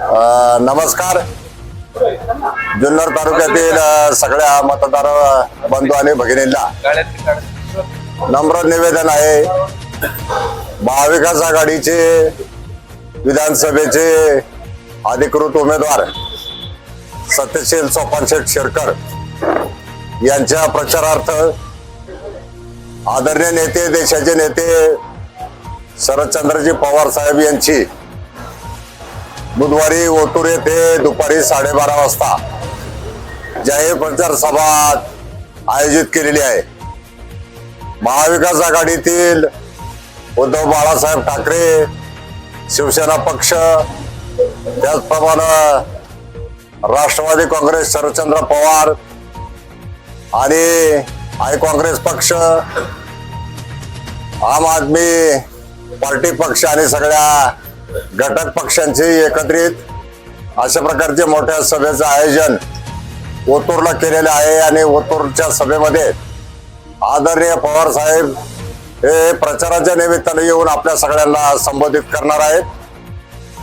नमस्कार. जुन्नर तालुक्यातील सगळ्या मतदार बंधू आणि भगिनींना नम्र निवेदन आहे. महाविकास आघाडीचे विधानसभेचे अधिकृत उमेदवार सत्यशील सोपान शेठ शेरकर यांच्या प्रचारार्थ आदरणीय नेते देशाचे नेते शरदचंद्रजी पवार साहेब यांची बुधवारी ओतूर येथे दुपारी साडेबारा वाजता जाहीर प्रचार सभा आयोजित केलेली आहे. महाविकास आघाडीतील उद्धव बाळासाहेब ठाकरे शिवसेना पक्ष त्याचप्रमाणे राष्ट्रवादी काँग्रेस शरदचंद्र पवार आणि आय काँग्रेस पक्ष आम आदमी पार्टी पक्ष आणि सगळ्या घटक पक्षांचे एकत्रित अशा प्रकारचे मोठ्या सभेचं आयोजन ओतूरला केलेलं आहे आणि ओतूरच्या सभेमध्ये आदरणीय पवार साहेब हे प्रचाराच्या निमित्ताने येऊन आपल्या सगळ्यांना संबोधित करणार आहेत.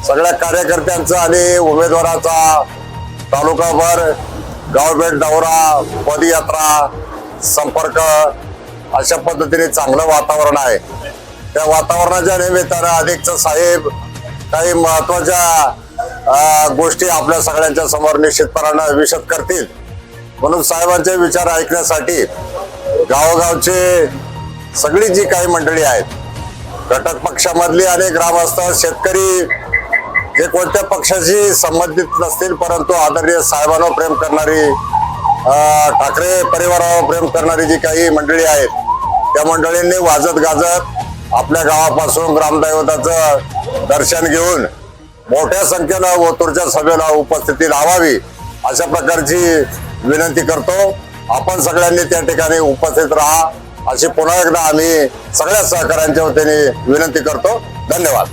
सगळ्या कार्यकर्त्यांचा आणि उमेदवाराचा तालुकाभर गावभेट दौरा पदयात्रा संपर्क अशा पद्धतीने चांगलं वातावरण आहे. त्या वातावरणाच्या निमित्तानं अधिकचं साहेब काही महत्त्वाच्या गोष्टी आपल्या सगळ्यांच्या समोर निश्चितपणानं विशद करतील. म्हणून साहेबांचे विचार ऐकण्यासाठी गावोगावचे सगळी जी काही मंडळी आहेत घटक पक्षामधली आणि ग्रामस्थ शेतकरी जे कोणत्या पक्षाशी संबंधित नसतील परंतु आदरणीय साहेबांवर प्रेम करणारी ठाकरे परिवारावर प्रेम करणारी जी काही मंडळी आहेत त्या मंडळींनी वाजत गाजत आपल्या गावापासून ग्रामदैवताचं दर्शन घेऊन मोठ्या संख्येनं ओतूरच्या सभेला उपस्थिती लावावी अशा प्रकारची विनंती करतो. आपण सगळ्यांनी त्या ठिकाणी उपस्थित राहा. अशी पुन्हा एकदा आम्ही सगळ्या सहकाऱ्यांच्या वतीने विनंती करतो. धन्यवाद.